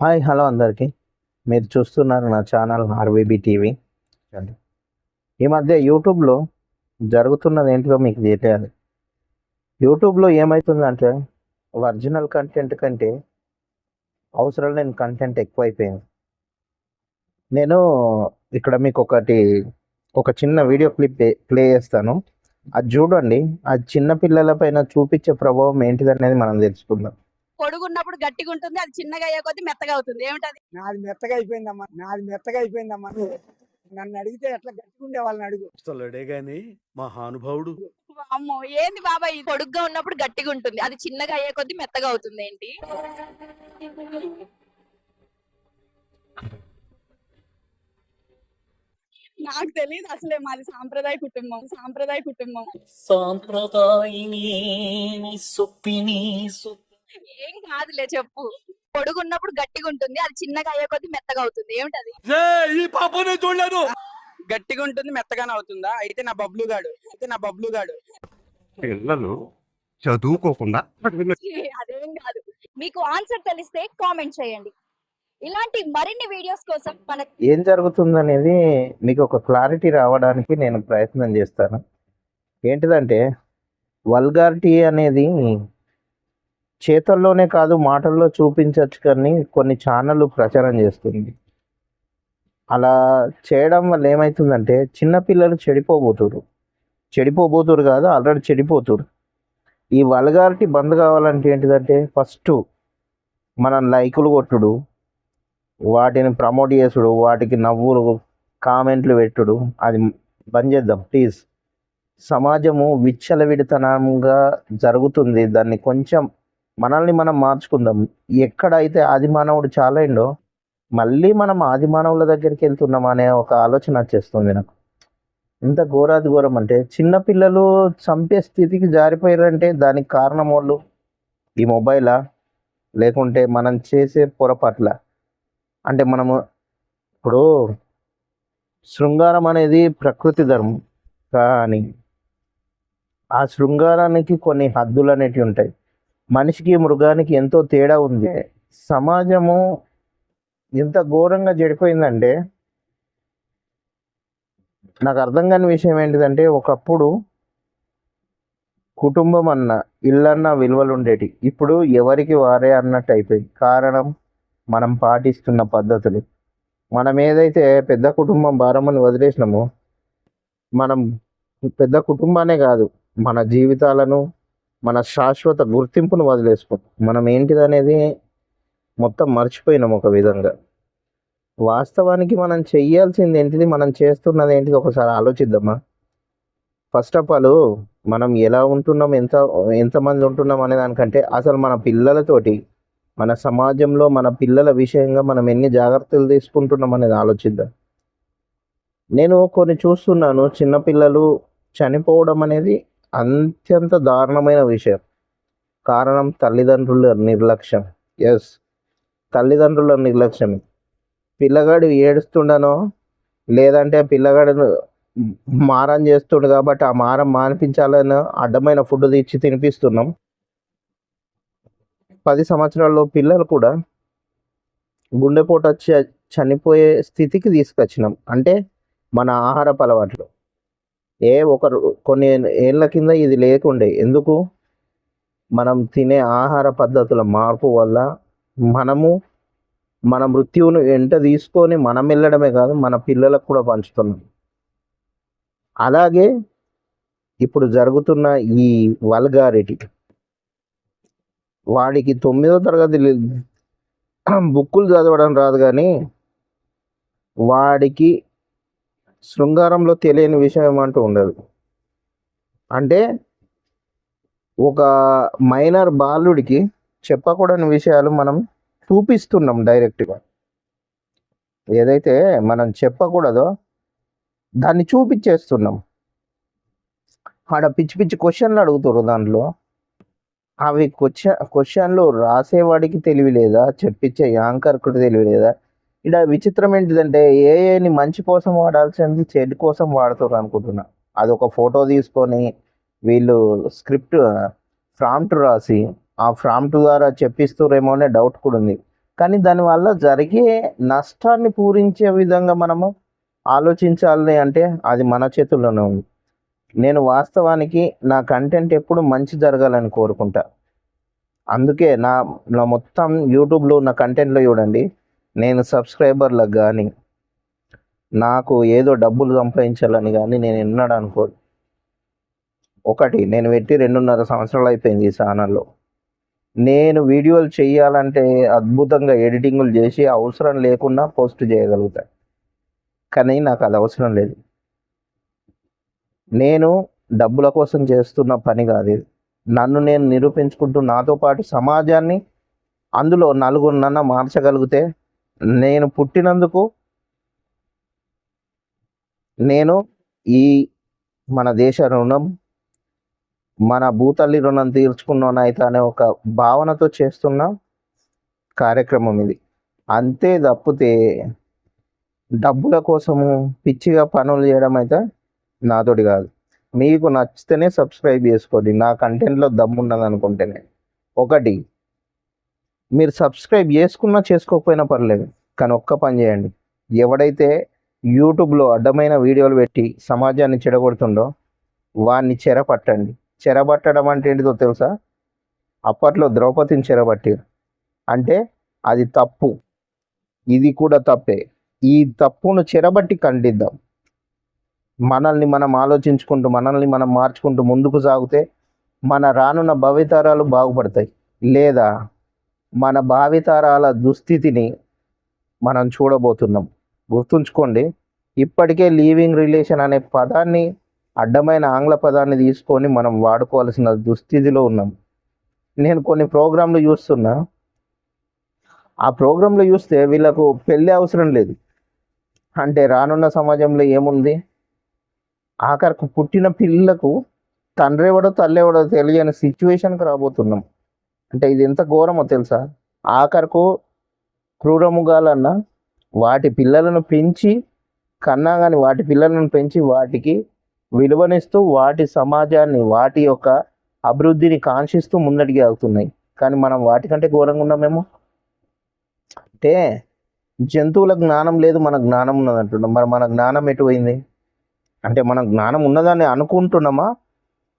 Hi hello అందరికీ. మీరు చూస్తున్నారు నా ఛానల్ ఆర్వీబీ టీవీ. చూడండి. ఈ మధ్య యూట్యూబ్లో జరుగుతున్నది ఏంటిదో మీకు తెలియాలి. యూట్యూబ్లో ఏమవుతుందంటే ఒరిజినల్ కంటెంట్ కంటే అవసరం లేని కంటెంట్ ఎక్కువైపోయింది. నేను ఇక్కడ మీకు ఒకటి ఒక చిన్న వీడియో క్లిప్ ప్లే చేస్తాను. అది చూడండి. అది చిన్న పిల్లల పైన చూపించే ప్రభావం ఏంటిదనేది మనం తెలుసుకుందాం. పొడుగున్నప్పుడు గట్టిగా ఉంటుంది అది చిన్నగా అయ్యే కొద్దీ మెత్తగా అవుతుంది. ఏమిటది? నాది మెత్తగా అయిపోయిందమ్మా నాది మెత్తగా అయిపోయిందమ్మా. నన్ను అడిగితే ఎట్లా గట్టిగా ఉండే వాళ్ళని అడుగు. వస్తలేడే గాని మహానుభావుడు. అమ్మో ఏంది బాబాయ్ ఇది? పొడుగ్గా ఉన్నప్పుడు గట్టిగా ఉంటుంది అది చిన్నగా అయ్యే కొద్దీ మెత్తగా అవుతుంది ఏంటి? నాకు తెలియదు అసలే మాది సాంప్రదాయ కుటుంబం సాంప్రదాయ కుటుంబం. సాంప్రదాయిని సుప్పిని ఏం కాదులే చెప్పు. పొడుగున్నప్పుడు గట్టిగా ఉంటుంది అది చిన్నగా అయ్యే కొద్దీ మెత్తగా అవుతుంది. ఏమిటది? ఈ పాపనే చూడలేదు. గట్టిగా ఉంటుంది మెత్తగానే అవుతుందా? అయితే నా బబ్లు గాడు అయితే నా బబ్లు గాడు. పిల్లలు చదువుకోకుండా అదేం కాదు. మీకు ఆన్సర్ తెలిస్తే కామెంట్ చేయండి. ఇలాంటి మరిన్ని వీడియోస్ కోసం మన ఏం జరుగుతుందనేది మీకు ఒక క్లారిటీ రావడానికి నేను ప్రయత్నం చేస్తాను. ఏంటిదంటే వల్గారిటీ అనేది చేతల్లోనే కాదు మాటల్లో చూపించవచ్చు కానీ కొన్ని ఛానళ్ళు ప్రచారం చేస్తుంది. అలా చేయడం వల్ల ఏమవుతుందంటే చిన్నపిల్లలు చెడిపోబోతురు. చెడిపోబోతురు కాదు ఆల్రెడీ చెడిపోతురు. ఈ వల్గారిటీ బంద్ కావాలంటే ఏంటిదంటే ఫస్ట్ మనం లైకులు కొట్టుడు వాటిని ప్రమోట్ చేసుడు వాటికి నవ్వులు కామెంట్లు పెట్టుడు అది బంద్ చేద్దాం ప్లీజ్. సమాజము విచ్చలవిడితనంగా జరుగుతుంది దాన్ని కొంచెం మనల్ని మనం మార్చుకుందాం. ఎక్కడైతే ఆది మానవుడు చాలైండో మళ్ళీ మనం ఆది మానవుల దగ్గరికి వెళ్తున్నాం అనే ఒక ఆలోచన వచ్చేస్తుంది నాకు. ఇంత ఘోరాది ఘోరం అంటే చిన్నపిల్లలు చంపే స్థితికి జారిపోయారంటే దానికి కారణం వాళ్ళు ఈ మొబైలా? లేకుంటే మనం చేసే పొరపాట్ల? అంటే మనము ఇప్పుడు శృంగారం అనేది ప్రకృతి ధర్మం. కానీ ఆ శృంగారానికి కొన్ని హద్దులు అనేటివి ఉంటాయి. మనిషికి మృగానికి ఎంతో తేడా ఉంది. సమాజము ఎంత ఘోరంగా చెడిపోయిందంటే నాకు అర్థం కాని విషయం ఏంటిదంటే ఒకప్పుడు కుటుంబం అన్న ఇల్లన్న విలువలు ఉండేటి ఇప్పుడు ఎవరికి వారే అన్నట్టు అయిపోయింది. కారణం మనం పాటిస్తున్న పద్ధతులు. మనం ఏదైతే పెద్ద కుటుంబం భారమని వదిలేసినామో మనం పెద్ద కుటుంబానే కాదు మన జీవితాలను మన శాశ్వత గుర్తింపును వదిలేసుకుంటాం మనం ఏంటిదనేది మొత్తం మర్చిపోయినాం ఒక విధంగా. వాస్తవానికి మనం చెయ్యాల్సింది ఏంటిది మనం చేస్తున్నది ఏంటిది ఒకసారి ఆలోచిద్దామా? ఫస్ట్ ఆఫ్ ఆల్ మనం ఎలా ఉంటున్నాం ఎంత ఎంతమంది ఉంటున్నాం అనే దానికంటే అసలు మన పిల్లలతోటి మన సమాజంలో మన పిల్లల విషయంగా మనం ఎన్ని జాగ్రత్తలు తీసుకుంటున్నాం అనేది ఆలోచిద్దాం. నేను కొన్ని చూస్తున్నాను చిన్నపిల్లలు చనిపోవడం అనేది అత్యంత దారుణమైన విషయం. కారణం తల్లిదండ్రుల నిర్లక్ష్యం. ఎస్. తల్లిదండ్రుల నిర్లక్ష్యం పిల్లగాడు ఏడుస్తుండనో లేదంటే పిల్లగాడు మారం చేస్తుండు కాబట్టి ఆ మారం మానిపించాలని అడ్డమైన ఫుడ్ తెచ్చి తినిపిస్తున్నాం. పది సంవత్సరాల్లో పిల్లలు కూడా గుండెపోటు వచ్చి చనిపోయే స్థితికి తీసుకొచ్చినాం. అంటే మన ఆహారపు అలవాట్లు. ఏ ఒకరు కొన్ని ఏళ్ళ కింద ఇది లేకుండే. ఎందుకు? మనం తినే ఆహార పద్ధతుల మార్పు వల్ల మనము మన మృత్యువును వెంట తీసుకొని మనం వెళ్ళడమే కాదు మన పిల్లలకు కూడా పంచుతున్నాం. అలాగే ఇప్పుడు జరుగుతున్న ఈ వల్గారిటీ వాడికి తొమ్మిదో తరగతి బుక్కులు చదవడం రాదు కానీ వాడికి శృంగారంలో తెలియని విషయం ఏమంటూ ఉండదు. అంటే ఒక మైనర్ బాలుడికి చెప్పకూడని విషయాలు మనం చూపిస్తున్నాం డైరెక్ట్గా. ఏదైతే మనం చెప్పకూడదో దాన్ని చూపించేస్తున్నాం. ఆడ పిచ్చి పిచ్చి క్వశ్చన్లు అడుగుతారు దాంట్లో. అవి క్వశ్చన్ క్వశ్చన్లు రాసేవాడికి తెలివి లేదా చెప్పించే యాంకర్కు తెలివి లేదా ఇక్కడ విచిత్రం ఏంటిదంటే ఏఏని మంచి కోసం వాడాల్సింది చెడు కోసం వాడుతారు అనుకుంటున్నా. ఒక ఫోటో తీసుకొని వీళ్ళు స్క్రిప్ట్ ప్రాంప్ట్ రాసి ఆ ప్రాంప్ట్ ద్వారా చెప్పిస్తారేమో అనే డౌట్ కూడా ఉంది కానీ దానివల్ల జరిగే నష్టాన్ని పూరించే విధంగా మనము ఆలోచించాలి అంటే అది మన చేతుల్లోనే ఉంది. నేను వాస్తవానికి నా కంటెంట్ ఎప్పుడు మంచి జరగాలని కోరుకుంటా. అందుకే నా నా మొత్తం యూట్యూబ్లో ఉన్న కంటెంట్లో చూడండి. నేను సబ్స్క్రైబర్లకు కానీ నాకు ఏదో డబ్బులు సంపాదించాలని కానీ నేను విన్నాడు అనుకో ఒకటి నేను పెట్టి రెండున్నర సంవత్సరాలు అయిపోయింది ఈ ఛానల్లో. నేను వీడియోలు చేయాలంటే అద్భుతంగా ఎడిటింగ్లు చేసి అవసరం లేకుండా పోస్ట్ చేయగలుగుతా. కానీ నాకు అది అవసరం లేదు. నేను డబ్బుల కోసం చేస్తున్న పని కాదు ఇది. నన్ను నేను నిరూపించుకుంటూ నాతో పాటు సమాజాన్ని అందులో నలుగురినన్న మార్చగలిగితే నేను పుట్టినందుకు నేను ఈ మన దేశ రుణం మన భూతల్లి రుణం తీర్చుకున్నానైతే అనే ఒక భావనతో చేస్తున్న కార్యక్రమం ఇది. అంతే తప్పితే డబ్బుల కోసము పిచ్చిగా పనులు చేయడం అయితే నాతోటి కాదు. మీకు నచ్చితేనే సబ్స్క్రైబ్ చేసుకోండి. నా కంటెంట్లో దమ్ము ఉన్నది అనుకుంటేనే ఒకటి మీరు సబ్స్క్రైబ్ చేసుకున్నా చేసుకోకపోయినా పర్లేదు కానీ ఒక్క పని చేయండి. ఎవడైతే యూట్యూబ్లో అడ్డమైన వీడియోలు పెట్టి సమాజాన్ని చెడగొడుతుండో వాడిని చెరపట్టండి. చెరబట్టడం అంటే ఏంటిదో తెలుసా? అప్పట్లో ద్రౌపదిని చెరబట్టి అంటే అది తప్పు. ఇది కూడా తప్పే. ఈ తప్పును చెరబట్టి ఖండిద్దాం. మనల్ని మనం ఆలోచించుకుంటూ మనల్ని మనం మార్చుకుంటూ ముందుకు సాగితే మన రానున్న భవితరాలు బాగుపడతాయి. లేదా మన భావితరాల దుస్థితిని మనం చూడబోతున్నాం. గుర్తుంచుకోండి ఇప్పటికే లీవింగ్ రిలేషన్ అనే పదాన్ని అడ్డమైన ఆంగ్ల పదాన్ని తీసుకొని మనం వాడుకోవాల్సిన దుస్థితిలో ఉన్నాం. నేను కొన్ని ప్రోగ్రాంలు చూస్తున్నా. ఆ ప్రోగ్రాంలు చూస్తే వీళ్ళకు పెళ్ళి అవసరం లేదు. అంటే రానున్న సమాజంలో ఏముంది? ఆఖరికి పుట్టిన పిల్లలకు తండ్రి ఎవడో తల్లి ఎవడో తెలియని సిచ్యువేషన్కి రాబోతున్నాం. అంటే ఇది ఎంత ఘోరమో తెలుసా? ఆఖరకు క్రూరముగాలన్న వాటి పిల్లలను పెంచి కన్నా కానీ వాటి పిల్లలను పెంచి వాటికి విలువనిస్తూ వాటి సమాజాన్ని వాటి యొక్క అభివృద్ధిని కాంక్షిస్తూ ముందడికి వెళ్తున్నాయి కానీ మనం వాటికంటే ఘోరంగా ఉన్నామేమో అంటే జంతువుల జ్ఞానం లేదు మన జ్ఞానం ఉన్నది అంటున్నాం. మరి మన జ్ఞానం ఎటు పోయింది అంటే మన జ్ఞానం ఉన్నదని అనుకుంటున్నామా?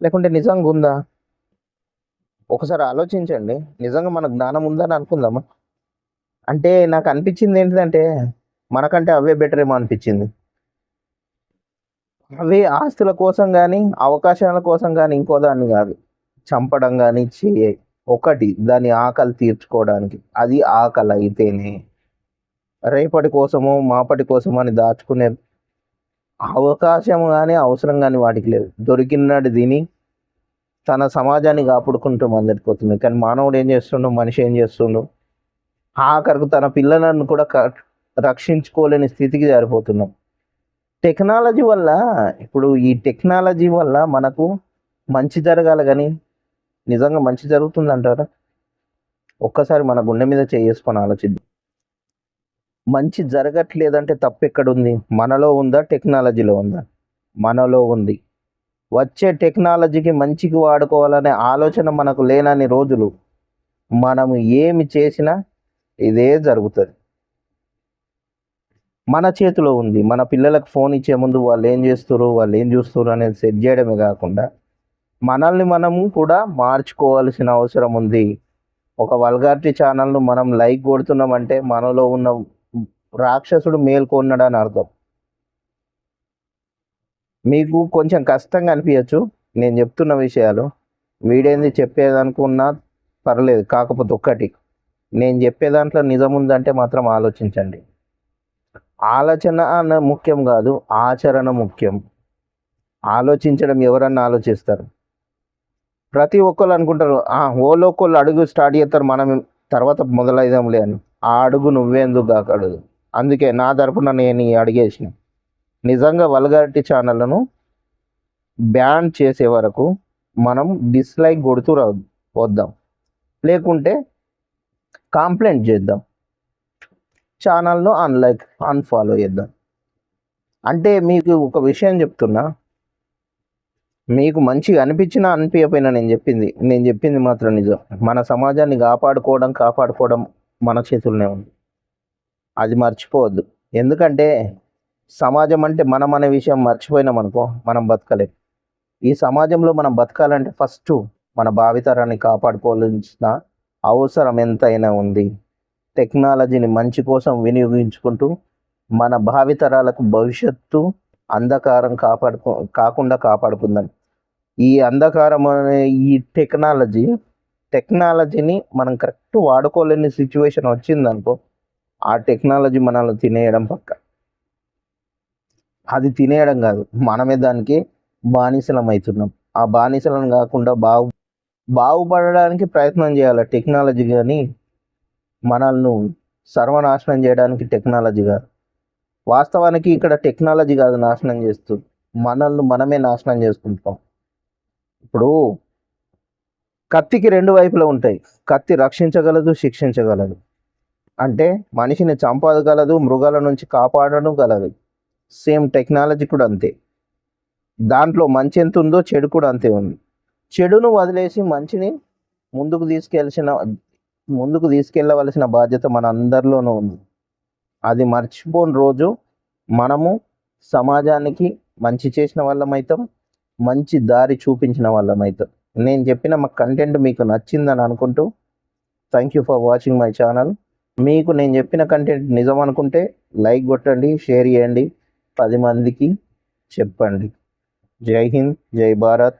లేకుంటే నిజంగా ఉందా ఒకసారి ఆలోచించండి. నిజంగా మన జ్ఞానం ఉందని అనుకుందామా? అంటే నాకు అనిపించింది ఏంటిదంటే మనకంటే అవే బెటర్ ఏమో అనిపించింది. అవి ఆస్తుల కోసం కానీ అవకాశాల కోసం కానీ ఇంకో దాన్ని కాదు. చంపడం కానీ చేయ ఒకటి దాని ఆకలి తీర్చుకోవడానికి. అది ఆకలి అయితేనే. రేపటి కోసము మాపటి కోసము అని దాచుకునే అవకాశం కానీ అవసరం కానీ వాటికి లేదు దొరికినాడు తిని తన సమాజాన్ని కాపాడుకుంటూ మందడిపోతుంది కానీ మానవుడు ఏం చేస్తుండో మనిషి ఏం చేస్తుండో ఆఖరికి తన పిల్లలను కూడా క- రక్షించుకోలేని స్థితికి జారిపోతున్నాం. టెక్నాలజీ వల్ల ఇప్పుడు ఈ టెక్నాలజీ వల్ల మనకు మంచి జరగాలి కానీ నిజంగా మంచి జరుగుతుంది అంటారా? ఒక్కసారి మన గుండె మీద చేసుకొని ఆలోచిద్దాం. మంచి జరగట్లేదంటే తప్పు ఎక్కడుంది? మనలో ఉందా? టెక్నాలజీలో ఉందా? మనలో ఉంది. వచ్చే టెక్నాలజీకి మంచికి వాడుకోవాలనే ఆలోచన మనకు లేనని రోజులు మనము ఏమి చేసినా ఇదే జరుగుతుంది. మన చేతిలో ఉంది. మన పిల్లలకు ఫోన్ ఇచ్చే ముందు వాళ్ళు ఏం చేస్తారు వాళ్ళు ఏం చూస్తారు అనేది సెట్ చేయడమే కాకుండా మనల్ని మనము కూడా మార్చుకోవాల్సిన అవసరం ఉంది. ఒక వల్గార్టీ ఛానల్ను మనం లైక్ కొడుతున్నామంటే మనలో ఉన్న రాక్షసుడు మేల్కొన్నాడని అర్థం. మీకు కొంచెం కష్టంగా అనిపించచ్చు నేను చెప్తున్న విషయాలు. వీడేంది చెప్పేదనుకున్నా పర్లేదు కాకపోతే ఒక్కటి. నేను చెప్పే దాంట్లో నిజం ఉందంటే మాత్రం ఆలోచించండి. ఆలోచన అన్న ముఖ్యం కాదు ఆచరణ ముఖ్యం. ఆలోచించడం ఎవరన్నా ఆలోచిస్తారు. ప్రతి ఒక్కరు అనుకుంటారు "ఆ, ఓలో ఒకళ్ళు అడుగు స్టార్ట్ చేస్తారు మనం తర్వాత మొదలైదాంలే అని. ఆ అడుగు నువ్వేందుకు కాకూడదు. అందుకే నా తరపున నేను ఈ అడిగేసిన నిజంగా వల్గారిటీ ఛానళ్ళను బ్యాన్ చేసే వరకు మనం డిస్లైక్ కొడుతూ రా వద్దాం. లేకుంటే కంప్లైంట్ చేద్దాం. ఛానల్ను అన్లైక్ అన్ఫాలో చేద్దాం. అంటే మీకు ఒక విషయం చెప్తున్నా. మీకు మంచిగా అనిపించినా అనిపించకపోయినా నేను చెప్పింది నేను చెప్పింది మాత్రం నిజం. మన సమాజాన్ని కాపాడుకోవడం కాపాడుకోవడం మన చేతుల్లోనే ఉంది. అది మర్చిపోవద్దు. ఎందుకంటే సమాజం అంటే మనం అనే విషయం మర్చిపోయినాం అనుకో మనం బతకలేం. ఈ సమాజంలో మనం బతకాలంటే ఫస్ట్ మన భావితరాన్ని కాపాడుకోవాల్సిన అవసరం ఎంతైనా ఉంది. టెక్నాలజీని మంచి కోసం వినియోగించుకుంటూ మన భావితరాలకు భవిష్యత్తు అంధకారం కాపాడుకో కాకుండా కాపాడుకుందాం. ఈ అంధకారం అనే ఈ టెక్నాలజీ టెక్నాలజీని మనం కరెక్ట్ వాడుకోలేని సిచ్యువేషన్ వచ్చిందనుకో ఆ టెక్నాలజీ మనల్ని తినేయడం పక్క. అది తినేయడం కాదు. మనమే దానికి బానిసలం అవుతున్నాం ఆ బానిసలను కాకుండా బాగు బాగుపడడానికి ప్రయత్నం చేయాలి టెక్నాలజీ కానీ మనల్ని సర్వనాశనం చేయడానికి టెక్నాలజీ కాదు వాస్తవానికి ఇక్కడ టెక్నాలజీ కాదు నాశనం చేస్తుంది మనల్ని మనమే నాశనం చేసుకుంటాం. ఇప్పుడు కత్తికి రెండు వైపులు ఉంటాయి. కత్తి రక్షించగలదు శిక్షించగలదు. అంటే మనిషిని చంపగలదు మృగాల నుంచి కాపాడడం గలదు. సేమ్ టెక్నాలజీ కూడా అంతే. దాంట్లో మంచి ఎంత ఉందో చెడు కూడా అంతే ఉంది. చెడును వదిలేసి మంచిని ముందుకు తీసుకెళ్ళసిన ముందుకు తీసుకెళ్ళవలసిన బాధ్యత మన అందరిలోనూ ఉంది. అది మర్చిపోని రోజు మనము సమాజానికి మంచి చేసిన వాళ్ళం అవుతాం మంచి దారి చూపించిన వాళ్ళం అవుతాం నేను చెప్పిన మా కంటెంట్ మీకు నచ్చిందని అనుకుంటూ thank you for watching my channel మీకు నేను చెప్పిన కంటెంట్ నిజం అనుకుంటే లైక్ కొట్టండి షేర్ చేయండి. పది మందికి చెప్పండి జై హింద్ జై భారత్